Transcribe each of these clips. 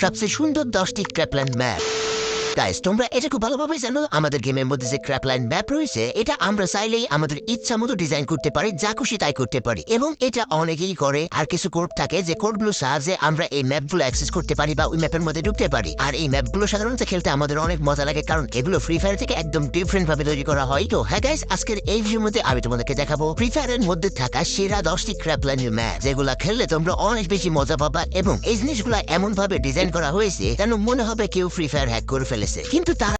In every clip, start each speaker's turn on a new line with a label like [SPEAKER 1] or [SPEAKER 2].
[SPEAKER 1] সবচেয়ে সুন্দর দশটি ক্র্যাপল্যান্ড ম্যাপ। গাইস তোমরা এটা খুব ভালোভাবে জানো, আমাদের গেমের মধ্যে যে ক্র্যাপল্যান্ড ম্যাপ রয়েছে, এটা আমরা চাইলেই আমাদের ইচ্ছা মতো ডিজাইন করতে পারি, যা খুশি তাই করতে পারি। এবং এটা অনেকেই করে, আর কিছু কোড থাকে যে কোডগুলো সাহায্যে আমরা এই ম্যাপগুলো অ্যাক্সেস করতে পারি বা ওই ম্যাপের মধ্যে ঢুকতে পারি। আর এই ম্যাপগুলো সাধারণত খেলতে আমাদের অনেক মজা লাগে, কারণ এগুলো ফ্রি ফায়ার থেকে একদম ডিফারেন্ট ভাবে তৈরি করা হয়। তো হ্যাঁ গাইস আজকের এই ভিডিওর মধ্যে আমি তোমাদেরকে দেখাবো ফ্রি ফায়ারের মধ্যে থাকা সেরা দশটি ক্র্যাপ ক্র্যাপল্যান্ড ম্যাপ যেগুলো খেললে তোমরা অনেক বেশি মজা পাবা এবং এই জিনিসগুলো এমন ভাবে ডিজাইন করা হয়েছে যেন মনে হবে কেউ ফ্রি ফায়ার হ্যাক করে ফেলেছে। কিন্তু তার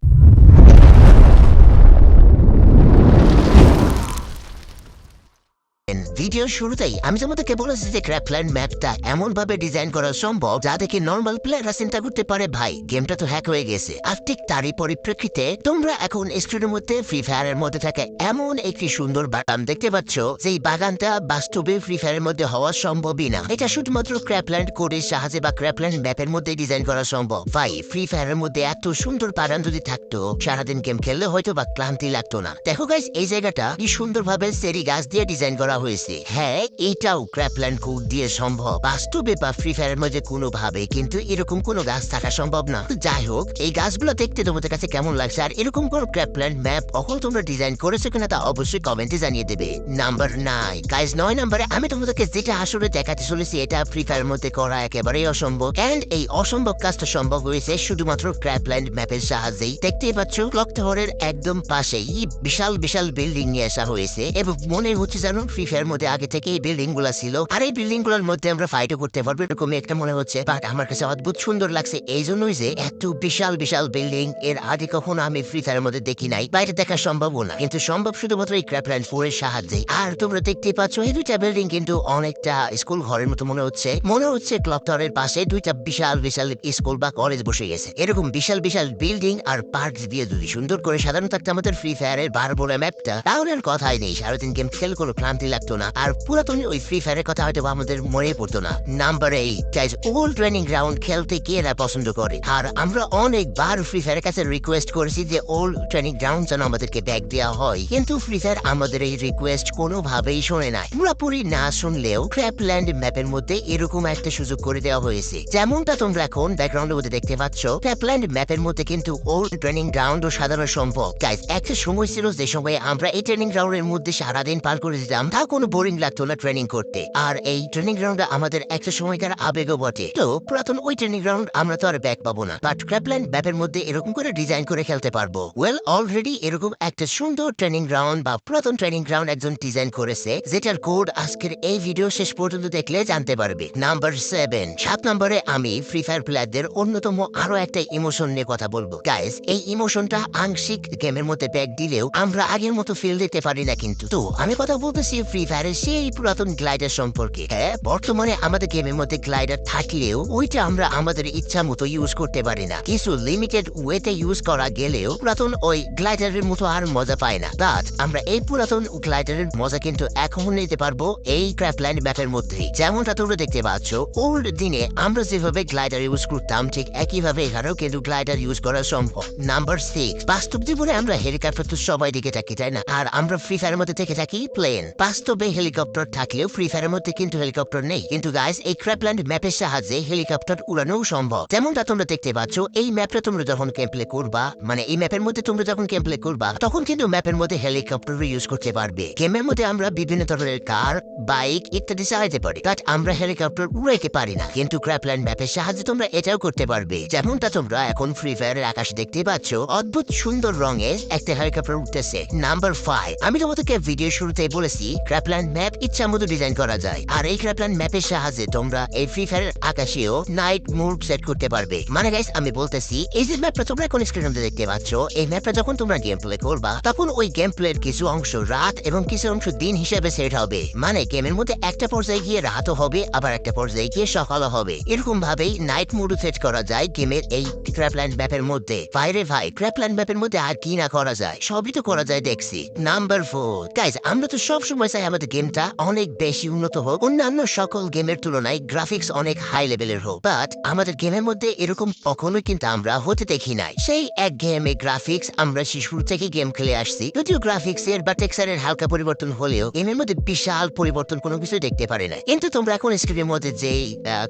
[SPEAKER 1] ভিডিও শুরুতেই আমি তোমাদেরকে বলেছি যে ক্র্যাপল্যান্ড ম্যাপটা এমন ভাবে ডিজাইন করা সম্ভব যা দেখে নর্মাল প্লেয়াররা চিন্তা করতে পারে, ভাই গেমটা তো হ্যাক হয়ে গেছে। আর ঠিক তারই পরিপ্রেক্ষিতে তোমরা এখন স্ক্রিনের মধ্যে ফ্রি ফায়ারের মধ্যে থাকে এমন একটি সুন্দর বাগান দেখতে পাচ্ছ যে এই বাগানটা বাস্তবে ফ্রি ফায়ারের মধ্যে হওয়া সম্ভবই না। এটা শুধুমাত্র ক্র্যাপল্যান্ড কোডের সাহায্যে বা ক্র্যাপল্যান্ড ম্যাপের মধ্যে ডিজাইন করা সম্ভব। ভাই ফ্রি ফায়ারের মধ্যে এত সুন্দর বাগান যদি থাকতো, সারাদিন গেম খেললে হয়তো বা ক্লান্তি লাগতো না। দেখো গাইস এই জায়গাটা কি সুন্দরভাবে সেরি গাছ দিয়ে ডিজাইন করা হয়েছে। হ্যাঁ এটাও ক্র্যাপল্যান্ড কোড দিয়ে সম্ভব। বাস্তবে বা ফ্রি ফায়ারের মধ্যে কোনোভাবে কিন্তু এরকম কোনো গাছ থাকা সম্ভব না। যাই হোক, এই গাছগুলো দেখতে তোমাদের কাছে কেমন লাগছে আর এরকম কোন ক্র্যাপল্যান্ড ম্যাপ কখন তোমরা ডিজাইন করেছ কিনা তা অবশ্যই কমেন্টে জানিয়ে দেবে। নাম্বার নাই। গাইজ নয় নাম্বারে আমি তোমাদেরকে যেটা আসলে দেখাতে চলেছি, এটা ফ্রি ফায়ারের মধ্যে করা একেবারেই অসম্ভব। এন্ড এই অসম্ভব কাজটা সম্ভব হয়েছে শুধুমাত্র ক্র্যাপল্যান্ড ম্যাপের সাহায্যেই। দেখতেই পাচ্ছ ক্লক টাওয়ারের একদম পাশেই বিশাল বিশাল বিল্ডিং নিয়ে আসা হয়েছে। এবং মনে হচ্ছে যেন ফ্রি ফায়ার মধ্যে আগে থেকে এই বিল্ডিংগুলা ছিল। আর এই বিল্ডিংগুলোর মধ্যে আমরা ফাইটও করতে পারব এরকম একটা মনে হচ্ছে। বাট আমার কাছে অদ্ভুত সুন্দর লাগছে এই জন্যই যে এত বিশাল বিশাল বিল্ডিং এর আগে কখনো আমি ফ্রি ফায়ারের মধ্যে দেখি নাই। বাইরে দেখা সম্ভব না। কিন্তু সম্ভব শুধুমাত্র এই ক্র্যাপল্যান্ড ফোর এর সাহায্যে। আর তোমরা দেখতে পাচ্ছ, এই দুইটা বিল্ডিং কিন্তু অনেকটা স্কুল ঘরের মতো মনে হচ্ছে। মনে হচ্ছে ক্লক টাওয়ারের পাশে দুইটা বিশাল বিশাল স্কুল বা কলেজ বসে গেছে। এরকম বিশাল বিশাল বিল্ডিং আর পার্ক দিয়ে যদি সুন্দর করে সাধারণত একটা আমাদের ফ্রি ফায়ারের বারবোরা ম্যাপটা তাহলে আর কথাই নেই। সারাদিন গেম খেল কোনো ক্লান্তি লাগতো না। আর পুরাতন ওই ফ্রি ফায়ারের কথা হয়তো আমাদের মনে পড়তো না। Number eight guys old training ground খেলতে কে এরা পছন্দ করে? আর আমরা অনেকবার ফ্রি ফায়ারের কাছে রিকোয়েস্ট করেছি যে ওল্ড ট্রেনিং গ্রাউন্ড যেন আমাদেরকে ব্যাক দেওয়া হয়। কিন্তু ফ্রি ফায়ার আমাদের এই রিকোয়েস্ট কোনোভাবেই শোনে নাই। পুরোপুরি না শুনলেও ক্র্যাপল্যান্ড ম্যাপের মধ্যে এরকম একটা সুযোগ করে দেওয়া হয়েছে। যেমনটা তোমরা এখন ব্যাকগ্রাউন্ডের মধ্যে দেখতে পাচ্ছ ক্র্যাপল্যান্ড ম্যাপের মধ্যে কিন্তু ওল্ড ট্রেনিং গ্রাউন্ড ও সাধারণ সম্ভব। গাইজ একটা সময় ছিল যে সময় আমরা এই ট্রেনিং গ্রাউন্ডের মধ্যে সারাদিন পার করে দিতাম। কোনো বোরিং লাগতো না ট্রেনিং করতে। আর এই ট্রেনিং গ্রাউন্ড আমাদের একটা সময়কার আবেগও বটে। তো পুরাতন ওই ট্রেনিং গ্রাউন্ড আমরা তো আর ব্যাক পাবো না। বাট ক্র্যাপল্যান্ড ম্যাপের মধ্যে এরকম করে ডিজাইন করে খেলতে পারব। ওয়েল অলরেডি এরকম একটা সুন্দর ট্রেনিং গ্রাউন্ড বা পুরাতন ট্রেনিং গ্রাউন্ড একজন ডিজাইন করেছে, যেটার কোড আজকের এই ভিডিও শেষ পর্যন্ত দেখলে জানতে পারবে। নাম্বার সেভেন সাত নম্বরে আমি ফ্রি ফায়ার প্লেয়ারদের অন্যতম আরও একটা ইমোশন নিয়ে কথা বলব। গাইস এই ইমোশনটা আংশিক গেমের মধ্যে ব্যাক দিলেও আমরা আগের মতো ফিল দিতে পারি না কিন্তু। তো আমি কথা বলতেছি ফ্রি ফায়ারের সেই পুরাতন গ্লাইডার সম্পর্কে। হ্যাঁ বর্তমানে আমাদের গেমের মধ্যে গ্লাইডার থাকলেও ওইটা আমরা আমাদের ইচ্ছা মতো ইউজ করতে পারি না। কিছু লিমিটেড ওয়েতে ইউজ করা গেলেও পুরাতন ওই গ্লাইডারের মতো আর মজা পায় না। বাট আমরা এই পুরাতন গ্লাইডারের মজা কিন্তু এখন নিতে পারব এই ক্র্যাপল্যান্ড ম্যাপের মধ্যে। যেমনটা তোমরা দেখতে পাচ্ছ ওল্ড দিনে আমরা যেভাবে গ্লাইডার ইউজ করতাম, ঠিক একইভাবে এখানেও কিন্তু গ্লাইডার ইউজ করা সম্ভব। নাম্বার সিক্স বাস্তব জীবনে আমরা হেলিকপ্টার তো সবাই দিকে থাকি, তাই না? আর আমরা ফ্রি ফায়ারের মধ্যে থেকে থাকি প্লেন বাস্তবে হেলিকপ্টার থাকলেও ফ্রি ফায়ারের মধ্যে কিন্তু হেলিকপ্টার নেই। কিন্তু গাইস এই ক্র্যাপল্যান্ড ম্যাপের সাহায্যে হেলিকপ্টার উড়ানোও সম্ভব। যেমনটা তোমরা দেখতে পাচ্ছ, এই ম্যাপটা তোমরা যখন গেম প্লে করবা মানে এই ম্যাপের মধ্যে তোমরা যখন গেম প্লে করবা, তখন কিন্তু ম্যাপের মধ্যে হেলিকপ্টার ইউজ করতে পারবে। গেমের মধ্যে আমরা বিভিন্ন ধরনের কার বাইক ইত্যাদি চালাতে পারি বাট আমরা হেলিকপ্টার উড়াইতে পারি না। কিন্তু ক্র্যাপল্যান্ড ম্যাপের সাহায্যে তোমরা এটাও করতে পারবে। যেমনটা তোমরা এখন ফ্রি ফায়ারের আকাশ দেখতে পাচ্ছ, অদ্ভুত সুন্দর রঙের একটা হেলিকপ্টার উঠতেছে নাম্বার ফাইভ আমি তোমাদেরকে ভিডিও শুরুতে বলেছি ক্র্যাপল্যান্ড ম্যাপ ইচ্ছা মতো ডিজাইন করা যায়। আর এই ক্র্যাপল্যান্ড ম্যাপের সাহায্যে তোমরা এই ফ্রি ফায়ারের আকাশেও নাইট মুড সেট করতে পারবে। মানে গাইস আমি বলতেছি, এই যে ম্যাপটা তোমরা এখন স্ক্রিনের মধ্যে দেখতে পাচ্ছ, এই ম্যাপটা যখন তোমরা গেম প্লে করবা, তখন ওই গেম প্লের কিছু অংশ রাত এবং কিছু অংশ দিন হিসেবে সেট হবে। মানে গেমের মধ্যে একটা পর্যায়ে গিয়ে রাতও হবে, আবার একটা পর্যায়ে গিয়ে সকালও হবে। এরকম ভাবেই নাইট মুড সেট করা যায় গেমের এই ক্র্যাপল্যান্ড ম্যাপের মধ্যে। বাইরে ভাই ক্র্যাপল্যান্ড ম্যাপের মধ্যে আর কি না করা যায়? সবই তো করা যায়, দেখছি। নাম্বার ফোর গাইজ আমরা তো সব সময় চাই আমাদের গেমটা অনেক বেশি উন্নত হোক। অন্যান্য সকল গেমের তুলনায় গ্রাফিক্স অনেক হাই লেভেলের হোক বাট আমাদের গেমের মধ্যে এরকম কখনোই কিন্তু আমরা হতে দেখি নাই। সেই এক গেমে গ্রাফিক্স আমরা শিশুর থেকে গেম খেলে আসছি। যদিও গ্রাফিক্স এর বা টেক্সারের হালকা পরিবর্তন হলেও গেমের মধ্যে বিশাল পরিবর্তন কোনো কিছু দেখতে পারে না কিন্তু তোমরা এখন স্ক্রিনের মধ্যে যে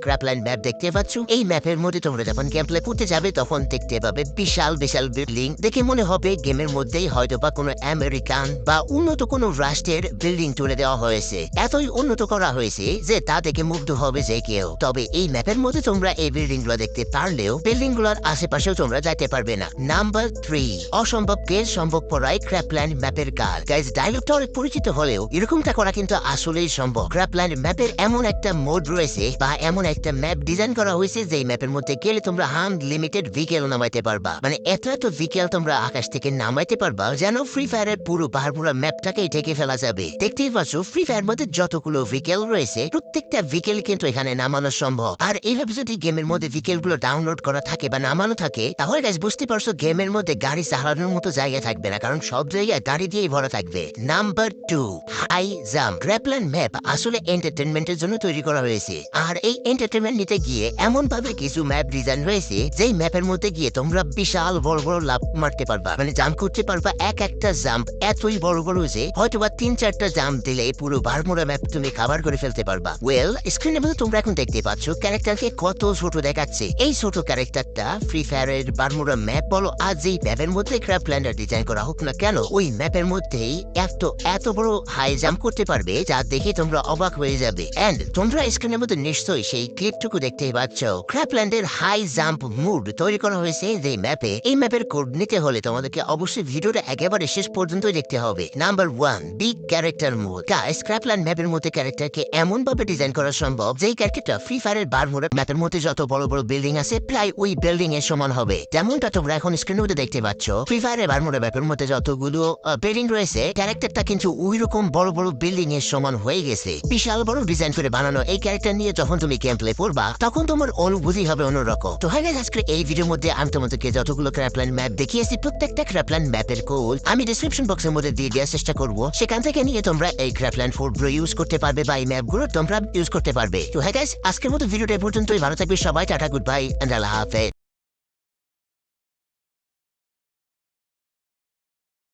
[SPEAKER 1] ক্র্যাপলাইন ম্যাপ দেখতে পাচ্ছ, এই ম্যাপের মধ্যে তোমরা যখন গেম প্লে করতে যাবে, তখন দেখতে পাবে বিশাল বিশাল বিল্ডিং দেখে মনে হবে গেমের মধ্যেই হয়তো বা কোনো আমেরিকান বা উন্নত কোনো রাষ্ট্রের বিল্ডিং তুলে দেওয়া হয়েছে। এতই উন্নত করা হয়েছে যে তা দেখে মুগ্ধ হবে যে কেউ। তবে এই ম্যাপের মধ্যে তোমরা এই বিল্ডিংগুলো দেখতে পারলেও বিল্ডিংগুলোর আশেপাশেও তোমরা যাইতে পারবে না। নাম্বার থ্রি, অসম্ভবকে সম্ভব করাই ক্র্যাপল্যান্ড ম্যাপের কাজ। গাইজ ডায়লগটা অনেক পরিচিত হলেও এরকমটা করা কিন্তু আসলেই সম্ভব। ক্র্যাপল্যান্ড ম্যাপের এমন একটা মোড রয়েছে বা এমন একটা ম্যাপ ডিজাইন করা হয়েছে যে ম্যাপের মধ্যে গেলে তোমরা হান লিমিটেড ভিকেল নামাইতে পারবা। মানে এত এত ভিকেল তোমরা আকাশ থেকে নামাইতে পারবা যেন ফ্রি ফায়ারের পুরো পাহাড়পুরা ম্যাপটাকেই ঢেকে ফেলা যাবে। দেখতেই পাচ্ছ ফ্রি ফায়ার মধ্যে যতগুলো ভিকেল রয়েছে, প্রত্যেকটা ভিকেল কিন্তু এখানে নামানো সম্ভব। আর এইভাবে যদি গেমের মধ্যে ভিকেলগুলো ডাউনলোড করা থাকে বা নামানো থাকে, তাহলে গাইজ বুঝতে পারছ গেমের মধ্যে গাড়ি চালানোর মতো জায়গা থাকবে না, কারণ সব জায়গায় গাড়ি দিয়েই ভরা থাকবে। নাম্বার টু হাই জাম্প গ্র্যাপলান ম্যাপ আসলে এন্টারটেনমেন্টের জন্য তৈরি করা হয়েছে। আর এই এন্টারটেনমেন্ট নিতে গিয়ে এমন ভাবে কিছু ম্যাপ ডিজাইন হয়েছে যেই ম্যাপের মধ্যে গিয়ে তোমরা বিশাল বড় বড় লাভ মারতে পারবা। মানে জাম্প করতে পারবা এক একটা জাম্প এতই বড় বড় যে হয়তো বা তিন চারটা জাম্প দিলে পুরো বারমোড়া ম্যাপ তুমি কাভার করে ফেলতে পারবা। ওয়েল স্ক্রিনের মধ্যে তোমরা এখন দেখতে পাচ্ছ ক্যারেক্টারকে কত ছোট দেখাচ্ছে। এই ছোট ক্যারেক্টারটা ফ্রি ফায়ারের বারমোড়া ম্যাপ বলো, আজ এই ম্যাপের মধ্যে ক্র্যাপ প্ল্যান্ডার ডিজাইন করা হোক না কেন, ওই ম্যাপের মধ্যেই এত এত বড় হাই জাম্প করতে পারবে, যা দেখে তোমরা অবাক হয়ে যাবে। এন্ড তোমরা স্ক্রিনের মধ্যে নিশ্চয়ই সেই ক্লিপটুকু দেখতেই পাচ্ছ। ক্র্যাপল্যান্ডের হাই জাম্প মুড তৈরি করা হয়েছে যে ম্যাপে এই ম্যাপের কোড নিতে হলে তোমাদেরকে অবশ্যই ভিডিওটা একেবারে শেষ পর্যন্ত দেখতে হবে। Number one big character mood guys ক্র্যাপল্যান্ড ম্যাপের মধ্যে ক্যারেক্টারকে এমন ভাবে ডিজাইন করা সম্ভব যেই ক্যারেক্টারটা ফ্রি ফায়ারের বারমুডের ম্যাপের মধ্যে যত বড় বড় বিল্ডিং আছে, প্রায় ওই বিল্ডিং এর সমান হবে। যেমনটা তোমরা এখন স্ক্রিনের মধ্যে দেখতে পাচ্ছ ফ্রি ফায়ারের বারমুডের ম্যাপের মধ্যে যতগুলো বিল্ডিং রয়েছে ক্যারেক্টারটা কিন্তু ওই রকম বড় বড় বিল্ডিং এর সমান হয়ে গেছে। বিশাল বড় ডিজাইন করে বানানো এই ক্যারেক্টার নিয়ে যখন তুমি গেম প্লে করবা, তখন তোমার অনুভূতি হবে অন্যরকম। তো হ্যাঁ আজকে এই ভিডিওর মধ্যে আমি তোমাদেরকে যতগুলো ক্র্যাপল্যান্ড ম্যাপ দেখিয়েছি, প্রত্যেকটা ক্র্যাপল্যান্ড ম্যাপের কোড আমি ডিসক্রিপশন বক্সের মধ্যে দিয়ে দেওয়ার চেষ্টা করব। সেখান থেকে নিয়ে তোমরা এই ক্র্যাপলাইন ফোর ব্রো ইউজ করতে পারবে বা এই ম্যাপগুলো তোমরা ইউজ করতে পারবে। তো হ্যাঁ গাইস আজকের মতো ভিডিওটা পর্যন্তই। ভালো থাকবে সবাই, tata good bye and Allah হাফেজ।